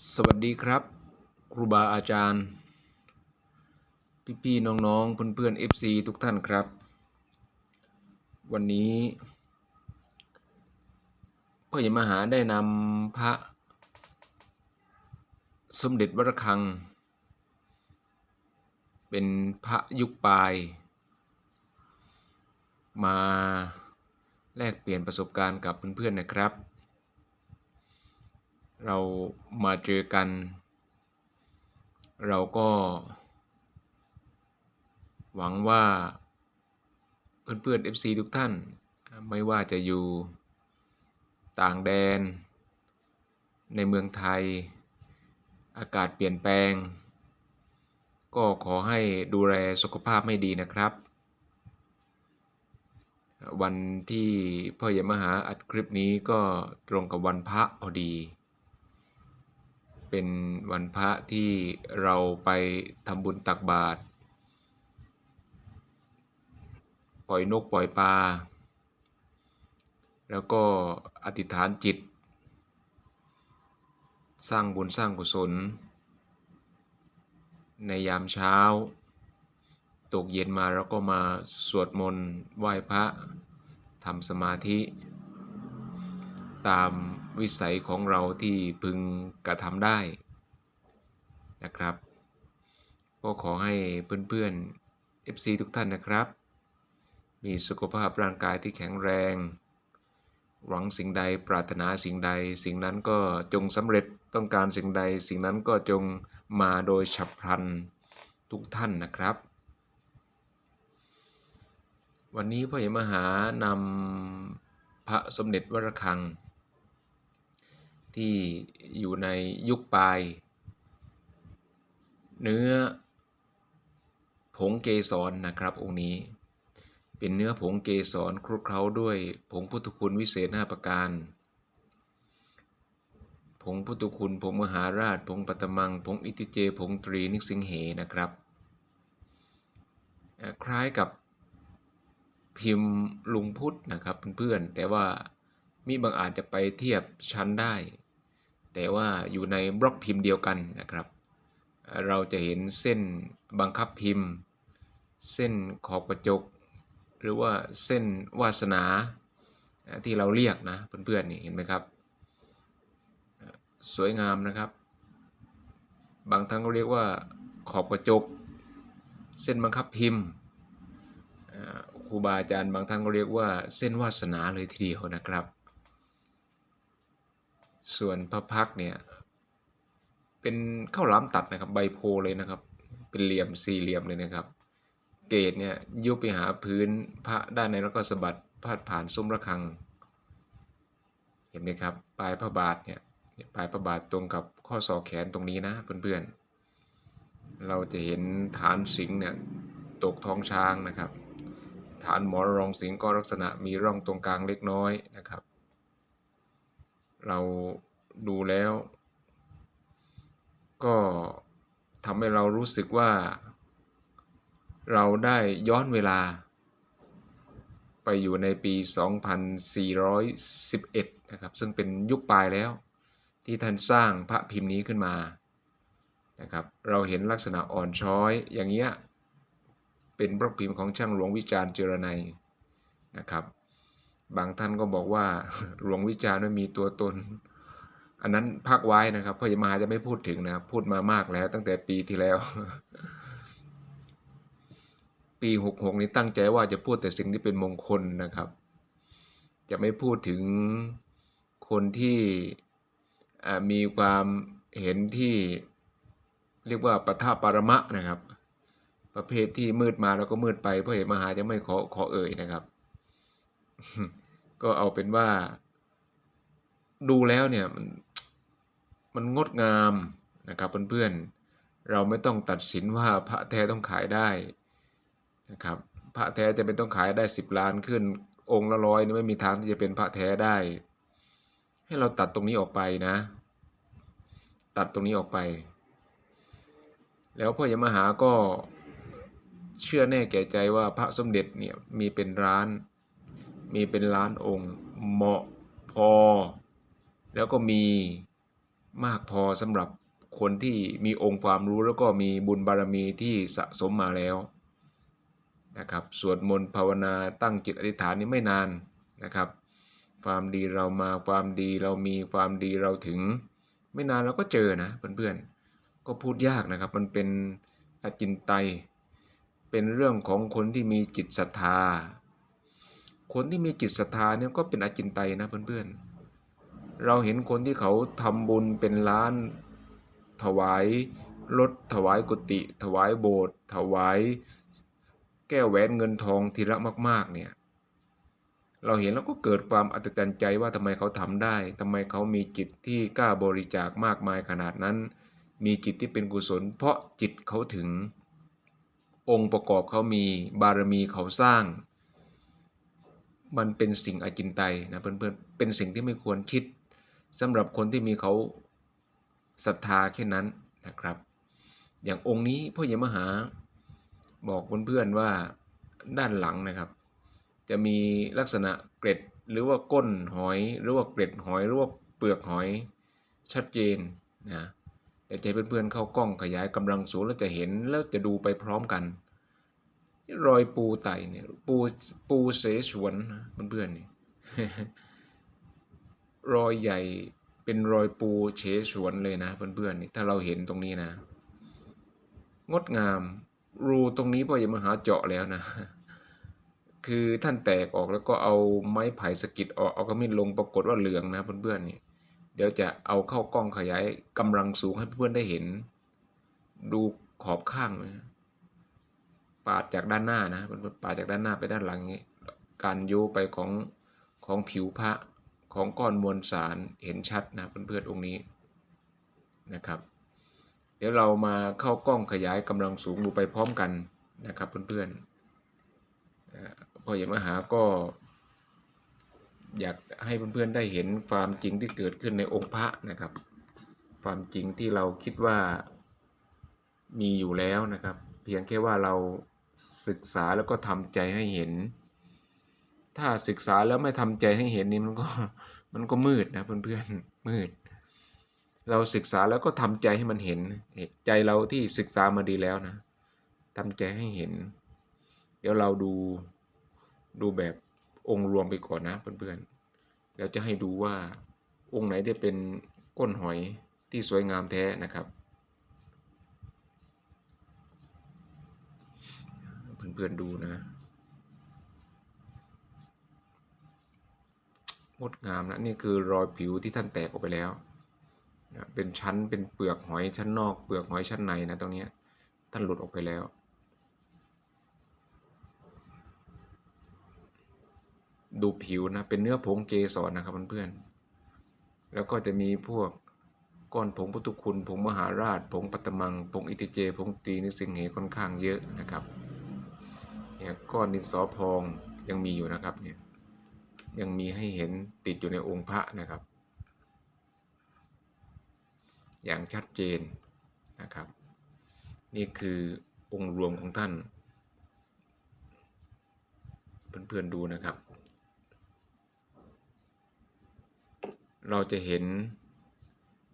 สวัสดีครับ ครูบาอาจารย์ พี่ๆน้องๆเพื่อนๆ FC ทุกท่านครับ วันนี้พ่อใหญ่มหาได้นำพระสมเด็จวรคัง เป็นพระยุคปลาย มาแลกเปลี่ยนประสบการณ์กับเพื่อนๆนะครับ เรามาเจอกัน เราก็ หวังว่าเพื่อนๆ FC ทุกท่าน ไม่ว่าจะอยู่ต่างแดน ในเมืองไทย อากาศเปลี่ยนแปลง ก็ขอให้ดูแลสุขภาพให้ดีนะครับ วันที่พ่อใหญ่มหาอัดคลิปนี้ก็ตรงกับวันพระพอดี เป็นวันพระที่เราไปทำบุญตักบาตรปล่อยนกปล่อยปลา แล้วก็อธิษฐานจิต สร้างบุญสร้างกุศล ในยามเช้า ตกเย็นมาเราก็มาสวดมนต์ไหว้พระทำสมาธิ ตามวิสัยของเราที่พึงกระทำได้นะครับ ก็ขอให้เพื่อนๆ FC ทุกท่านนะครับ มีสุขภาพร่างกายที่แข็งแรง หวังสิ่งใดปรารถนาสิ่งใด สิ่งนั้นก็จงสำเร็จต้องการสิ่งใด สิ่งนั้นก็จงมาโดยฉับพลันทุกท่านนะครับ วันนี้พ่อใหญ่มหานำพระสมเด็จวรคัง ที่อยู่ในยุคปลาย เนื้อผงเกสรนะครับองค์นี้ เป็นเนื้อผงเกสรคลุกเคล้าด้วยผงพุทธคุณวิเศษ5ประการ ผงพุทธคุณผงมหาราช ผงปัตมัง ผงอิติเจ ผงตรีนิสิงเหนะครับ คล้ายกับพิมพ์ลุงพุทธนะครับเพื่อนๆแต่ว่ามีบางอาจจะไปเทียบชั้นได้ แต่ว่าอยู่ในบล็อกพิมพ์เดียวกันนะครับ เราจะเห็นเส้นบังคับพิมพ์ เส้นขอบกระจก หรือว่าเส้นวาสนาที่เราเรียกนะเพื่อนๆนี่เห็นไหมครับ สวยงามนะครับ บางท่านก็เรียกว่าขอบกระจก เส้นบังคับพิมพ์ครูบาอาจารย์บางท่านก็เรียกว่าเส้นวาสนาเลยทีเดียวนะครับ ส่วนพระพักเนี่ย เป็นข้าวหลามตัดนะครับ ใบโพเลยนะครับ เป็นเหลี่ยมสี่เหลี่ยมเลยนะครับ เกตเนี่ยยุบไปหาพื้นพระด้านในแล้วก็สะบัดพาดผ่านซุ้มระฆัง เห็นไหมครับ ปลายพระบาทเนี่ยปลายพระบาทตรงกับข้อศอกแขนตรงนี้นะเพื่อนๆ เราจะเห็นฐานสิงเนี่ยตกท้องช้างนะครับ ฐานหมอนรองสิงก็ลักษณะมีร่องตรงกลางเล็กน้อยนะครับ เราดูแล้ว ก็ทำให้เรารู้สึกว่า เราได้ย้อนเวลา ไปอยู่ในปี 2411 นะครับ ซึ่งเป็นยุคปลายแล้ว ที่ท่านสร้างพระพิมพ์นี้ขึ้นมานะครับเราเห็นลักษณะอ่อนช้อยอย่างเงี้ยเป็นบล็อกพิมพ์ของช่างหลวงวิจารณ์เจรไนยนะครับ บางท่านก็บอกว่าหลวงวิจารณ์ไม่มีตัวตน อันนั้นพักไว้นะครับพ่อใหญ่มหาจะไม่พูดถึงนะพูดมามากแล้วตั้งแต่ปีที่แล้ว ปีหกหกนี้ตั้งใจว่าจะพูดแต่สิ่งที่เป็นมงคลนะครับ จะไม่พูดถึงคนที่มีความเห็นที่เรียกว่าปะทะปรมะนะครับ ประเภทที่มืดมาแล้วก็มืดไปเพราะเหตุมหาจะไม่ขอขอเอ่ยนะครับ ก็เอาเป็นว่า ดูแล้วเนี่ยมันมันงดงามนะครับเพื่อนๆเราไม่ต้องตัดสินว่าพระแท้ต้องขายได้นะครับพระแท้จะเป็นต้องขายได้สิบล้านขึ้น องค์ละร้อยนี่ไม่มีทางที่จะเป็นพระแท้ได้ ให้เราตัดตรงนี้ออกไปนะ ตัดตรงนี้ออกไป แล้วพ่อใหญ่มหาก็เชื่อแน่แก่ใจว่าพระสมเด็จเนี่ยมีเป็นร้าน มีเป็นล้านองค์ เหมาะพอ แล้วก็มีมากพอสำหรับคนที่มีองค์ความรู้แล้วก็มีบุญบารมีที่สะสมมาแล้วนะครับสวดมนต์ภาวนาตั้งจิตอธิษฐานนี้ไม่นานนะครับ ความดีเรามาความดีเรามีความดีเราถึง ไม่นานเราก็เจอนะเพื่อนๆก็พูดยากนะครับ มันเป็นอจินไตยเป็นเรื่องของคนที่มีจิตศรัทธา คนที่มีจิตศรัทธาเนี่ยก็เป็นอจินไตยนะเพื่อนๆ เราเห็นคนที่เขาทำบุญเป็นล้าน ถวายรถถวายกุฏิถวายโบสถ์ถวายแก้วแหวนเงินทองทีละมาก ๆ เนี่ย เราเห็นแล้วก็เกิดความอัศจรรย์ใจว่าทำไมเขาทำได้ทำไมเขามีจิตที่กล้าบริจาคมากมายขนาดนั้น มีจิตที่เป็นกุศล เพราะจิตเขาถึงองค์ประกอบเขามีบารมีเขาสร้าง มันเป็นสิ่งอจินไตยนะเพื่อนๆเป็นสิ่งที่ไม่ควรคิดสำหรับคนที่มีเขาศรัทธาแค่นั้นนะครับ อย่างองค์นี้พ่อใหญ่มหาบอกเพื่อนๆว่าด้านหลังนะครับ จะมีลักษณะเกร็ดหรือว่าก้นหอยหรือว่าเกร็ดหอยหรือว่าเปลือกหอยชัดเจนนะเดี๋ยวจะให้เพื่อนๆเข้ากล้องขยายกำลังสูงแล้วจะเห็นแล้วจะดูไปพร้อมกัน รอยปูไตเนี่ยปูปูเสฉวนนะเพื่อนๆนี่รอยใหญ่เป็นรอยปูเฉฉวนเลยนะเพื่อนๆนี่ถ้าเราเห็นตรงนี้นะ งดงามรูตรงนี้พ่ออย่ามาหาเจาะแล้วนะ คือท่านแตกออกแล้วก็เอาไม้ไผ่สกิดออกเอากระมิ้นลงปรากฏว่าเหลืองนะเพื่อนๆนี่เดี๋ยวจะเอาเข้ากล้องขยายกำลังสูงให้เพื่อนๆได้เห็น ดูขอบข้างนะ ปาดจากด้านหน้านะเพื่อนปาดจากด้านหน้าไปด้านหลังนี้การโยไปของของผิวพระของก้อนมวลสารเห็นชัดนะเพื่อนๆองค์นี้นะครับ เดี๋ยวเรามาเข้ากล้องขยายกำลังสูงดูไปพร้อมกันนะครับเพื่อนๆพ่อใหญ่มหาก็ อยากให้เพื่อนๆได้เห็นความจริงที่เกิดขึ้นในองค์พระนะครับ ความจริงที่เราคิดว่ามีอยู่แล้วนะครับ เพียงแค่ว่าเรา ศึกษาแล้วก็ทำใจให้เห็น ถ้าศึกษาแล้วไม่ทำใจให้เห็นนี่มันก็มันก็มืดนะเพื่อนๆมืด เราศึกษาแล้วก็ทำใจให้มันเห็นใจเราที่ศึกษามาดีแล้วนะทำใจให้เห็น เดี๋ยวเราดูดูแบบองค์รวมไปก่อนนะเพื่อนๆแล้วจะให้ดูว่าองค์ไหนที่เป็นก้นหอยที่สวยงามแท้นะครับ เพื่อนๆดูนะงดงามนะนี่คือรอยผิวที่ท่านแตกออกไปแล้วนะเป็นชั้นเป็นเปลือกหอยชั้นนอกเปลือกหอยชั้นในนะตรงนี้ท่านหลุดออกไปแล้วดูผิวนะเป็นเนื้อผงเกสรนะครับเพื่อนๆ แล้วก็จะมีพวกก้อนผงพุทธคุณผงมหาราชผงปัตตมังผงอิติเจผงตีนิสิงเหค่อนข้างเยอะนะครับี่ยก้อนดินสอพองยังมีอยู่นะครับเนี่ยยังมีให้เห็นติดอยู่ในองค์พระนะครับ อย่างชัดเจนนะครับ นี่คือองค์รวมของท่าน เพื่อนๆดูนะครับ เราจะเห็น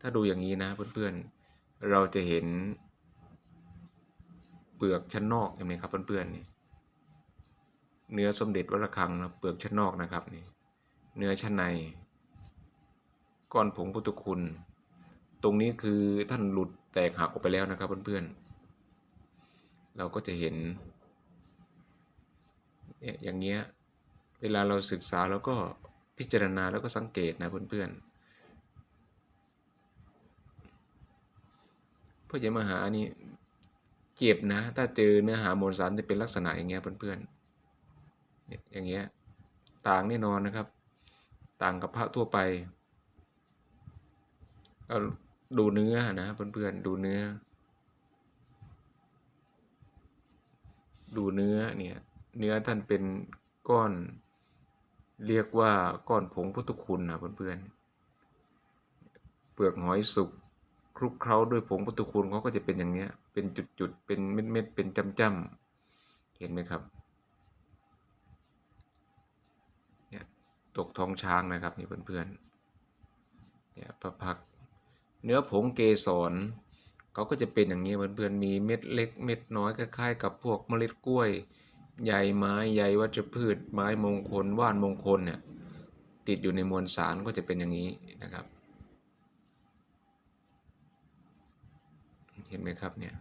ถ้าดูอย่างนี้นะเพื่อนๆเราจะเห็นเปลือกชั้นนอกเห็นไหมครับเพื่อนๆนี่ เนื้อสมเด็จวัดระฆังนะเปลือกชั้นนอกนะครับนี่เนื้อชั้นใน ก้อนผงพุทธคุณ ตรงนี้คือท่านหลุดแตกหักออกไปแล้วนะครับเพื่อนๆ เราก็จะเห็นเนี่ยอย่างเงี้ยเวลาเราศึกษาแล้วก็พิจารณาแล้วก็สังเกตนะเพื่อนๆพ่อใหญ่มหานี่เจ็บนะ ถ้าเจอเนื้อหามวลสารจะเป็นลักษณะอย่างเงี้ยเพื่อนๆเนี่ย อย่างเงี้ยต่างแน่นอนนะครับ ต่างกับพระทั่วไปเอาดูเนื้อนะเพื่อนๆดูเนื้อ ดูเนื้อเนี่ยเนื้อท่านเป็นก้อนเรียกว่าก้อนผงพุทธคุณนะเพื่อนๆเปลือกหอยสุกคลุกเคล้าด้วยผงพุทธคุณเขาก็จะเป็นอย่างเนี้ยเป็นจุดๆเป็นเม็ดๆเป็นจ้ำๆเห็นไหมครับ ตกท้องช้างนะครับนี่เพื่อนๆเนี่ยพระพักเนื้อผงเกสรเขาก็จะเป็นอย่างนี้เพื่อนๆมีเม็ดเล็กเม็ดน้อยคล้ายๆกับพวกเมล็ดกล้วยใยไม้ใยวัชพืช ไม้มงคลว่านมงคลเนี่ยติดอยู่ในมวลสารก็จะเป็นอย่างนี้นะครับ เห็นไหมครับเนี่ย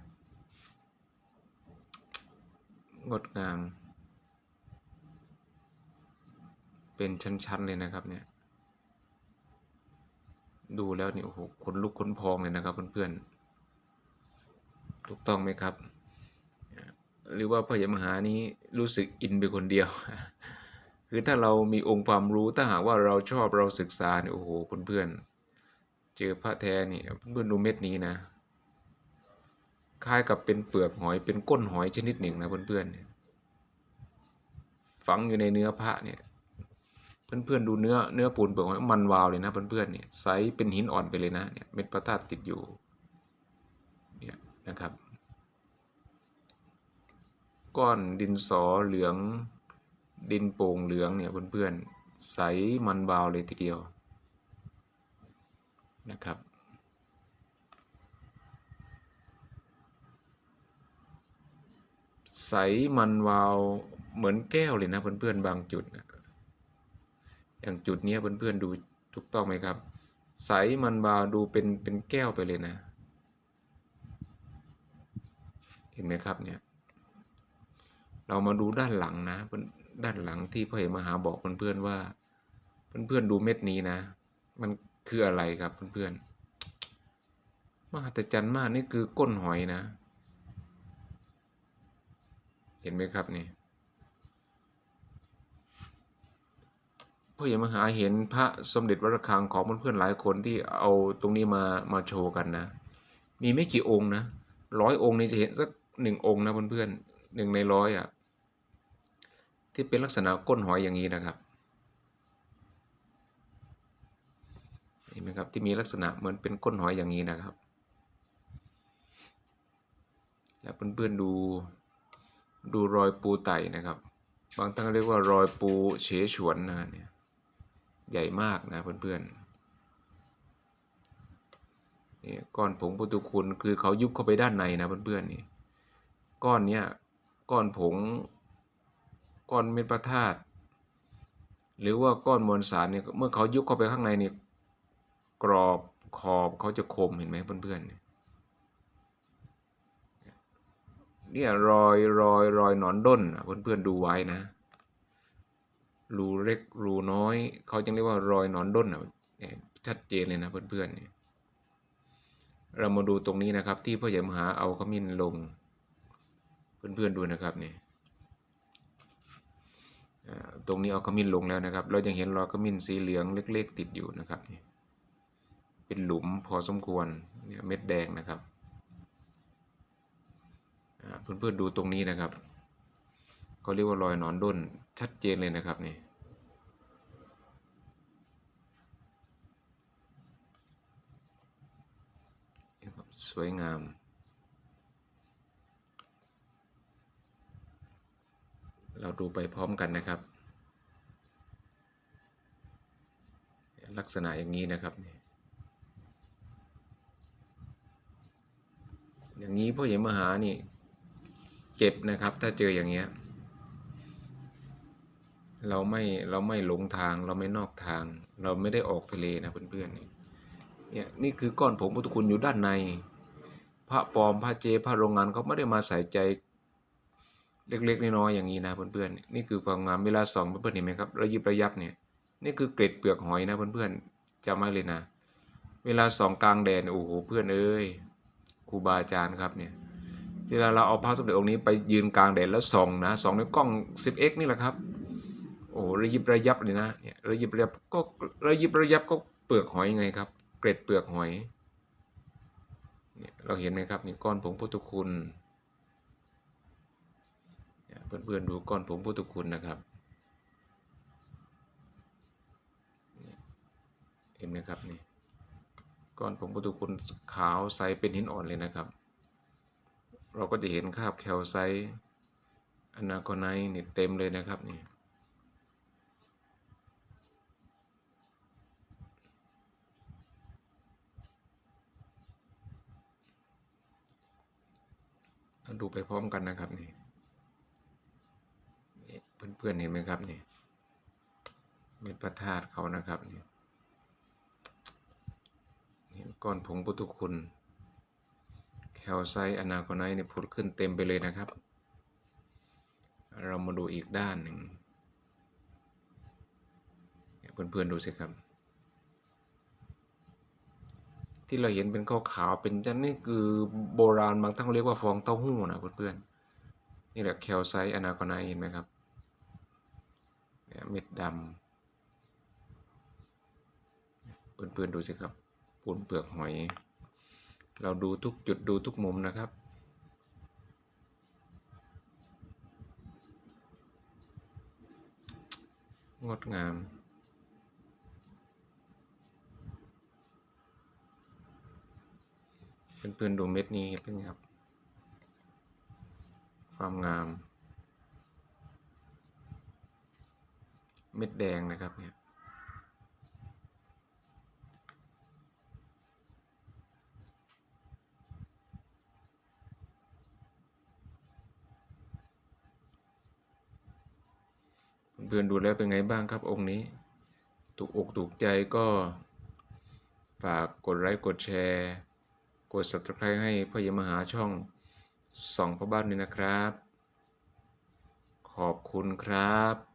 งดงาม เป็นชั้นๆเลยนะครับเนี่ย ดูแล้วนี่โอ้โหขนลุกขนพองเลยนะครับเพื่อนๆ ถูกต้องไหมครับ หรือว่าพระยมหานี้รู้สึกอินไปคนเดียว คือถ้าเรามีองค์ความรู้ถ้าหากว่าเราชอบเราศึกษาเนี่ยโอ้โหเพื่อนๆ เจอพระแท้นี่เพื่อนดูเม็ดนี้นะ คล้ายกับเป็นเปลือกหอยเป็นก้นหอยชนิดหนึ่งนะเพื่อนๆเนี่ยฝังอยู่ในเนื้อพระเนี่ย เพื่อนๆดูเนื้อเนื้อปูนเปลือกมันวาวเลยนะเพื่อนๆเนี่ยใสเป็นหินอ่อนไปเลยนะเนี่ยเม็ดพระธาตุติดอยู่เนี่ยนะครับ ก้อนดินสอเหลือง ดินโป่งเหลืองเนี่ยเพื่อนๆใสมันวาวเลยทีเดียวนะครับใสมันวาวเหมือนแก้วเลยนะเพื่อนๆบางจุดนะ อย่างจุดนี้เพื่อนๆดูถูกต้องไหมครับ ใสมันวาวดูเป็นเป็นแก้วไปเลยนะ เห็นไหมครับเนี่ย เรามาดูด้านหลังนะด้านหลังที่พ่อเอกมหาบอกเพื่อนๆว่า เพื่อนๆดูเม็ดนี้นะ มันคืออะไรครับเพื่อนๆ มหัศจรรย์มากนี่คือก้นหอยนะ เห็นไหมครับนี่ พ่อเอกมหาเห็นพระสมเด็จวัดระฆังของเพื่อนๆหลายคนที่เอาตรงนี้มามาโชว์กันนะ มีไม่กี่องค์นะร้อยองค์นี่จะเห็นสักหนึ่งองค์นะเพื่อนๆหนึ่งในร้อยอะที่เป็นลักษณะก้นหอยอย่างนี้นะครับเห็นไหมครับที่มีลักษณะเหมือนเป็นก้นหอยอย่างนี้นะครับ แล้วเพื่อนๆดูดูรอยปูไต่นะครับ บางท่านเรียกว่ารอยปูเฉฉวนนะเนี่ย ใหญ่มากนะเพื่อนๆนี่ก้อนผงปุตุคุณคือเขายุบเข้าไปด้านในนะเพื่อนๆนี่ก้อนเนี้ยก้อนผง ก้อนเม็ดพระธาตุหรือว่าก้อนมวลสารเนี่ยเมื่อเขายุบเข้าไปข้างในเนี่ยกรอบขอบเขาจะคมเห็นไหมเพื่อนๆเนี่ยรอยรอยรอยหนอนด้นเพื่อนๆดูไว้นะ รูเล็กรูน้อย เขาจึงเรียกว่ารอยหนอนด้นชัดเจนเลยนะเพื่อนๆเนี่ยเรามาดูตรงนี้นะครับ ที่พ่อใหญ่มหาเอาขมิ้นลง เพื่อนๆดูนะครับนี่ตรงนี้เอาขมิ้นลงแล้วนะครับ เรายังเห็นรอยขมิ้นสีเหลืองเล็ก ๆ ติดอยู่นะครับนี่เป็นหลุมพอสมควรเนี่ยเม็ดแดงนะครับเพื่อนๆดูตรงนี้นะครับ เขาเรียกว่ารอยหนอนด้นชัดเจนเลยนะครับนี่สวยงามเราดูไปพร้อมกันนะครับ ลักษณะอย่างนี้นะครับ อย่างนี้พ่อใหญ่มหานี่ เก็บนะครับ ถ้าเจออย่างเงี้ย เราไม่เราไม่หลงทาง เราไม่นอกทาง เราไม่ได้ออกทะเลนะเพื่อนๆเนี่ยนี่คือก้อนผงพุทธคุณอยู่ด้านใน พระปลอมพระเจพระโรงงานเขาไม่ได้มาใส่ใจเล็กๆน้อยๆอย่างนี้นะเพื่อนๆนี่คือความงามเวลาส่องเพื่อนๆเห็นไหมครับระยิบระยับเนี่ยนี่คือเกล็ดเปลือกหอยนะเพื่อนๆจำไว้เลยนะ เวลาส่องกลางแดดโอ้โหเพื่อนเอ้ยครูบาอาจารย์ครับเนี่ยเวลาเราเอาพระสมเด็จองค์นี้ไปยืนกลางแดดแล้วส่องนะส่องในกล้อง 10x นี่แหละครับ โอ้ระยิบระยับเลยนะเนี่ยระยิบระยับก็ระยิบระยับก็เปลือกหอยไงครับ เกล็ดเปลือกหอยเนี่ยเราเห็นไหมครับนี่ก้อนผงพุทธคุณเพื่อนๆดูก้อนผงพุทธคุณนะครับเห็นไหมครับนี่ก้อนผงพุทธคุณขาวใสเป็นหินอ่อนเลยนะครับ เราก็จะเห็นคราบแคลไซต์อนาโคไนต์นี่เต็มเลยนะครับนี่ ดูไปพร้อมกันนะครับนี่นี่เพื่อนๆเห็นไหมครับนี่เม็ดพระธาตุเขานะครับนี่นก้อนผงพุทธคุณแคลไซอนาคไนท์เนี่ยพุดขึ้นเต็มไปเลยนะครับ เรามาดูอีกด้านหนึ่งเนี่ยเพื่อนๆดูสิครับ ที่เราเห็นเป็นขาวๆเป็นจันนี่คือโบราณบางท่านเรียกว่าฟองเต้าหู้นะเพื่อนๆนี่แหละแคลไซต์อนาโคไนท์เห็นไหมครับเนี่ยเม็ดดำเพื่อนๆดูสิครับปูนเปลือกหอย เราดูทุกจุดดูทุกมุมนะครับงดงาม เพื่อนๆดูเม็ดนี้เป็นไงครับ ความงาม เม็ดแดงนะครับเนี่ยเพื่อนดูแล้วเป็นไงบ้างครับองค์นี้ ถูกอกถูกใจก็ฝากกดไลค์กดแชร์ ด subscribe ให้พ่อเยมหาช่องส่องพระบ้านนี้นะครับ ขอบคุณครับ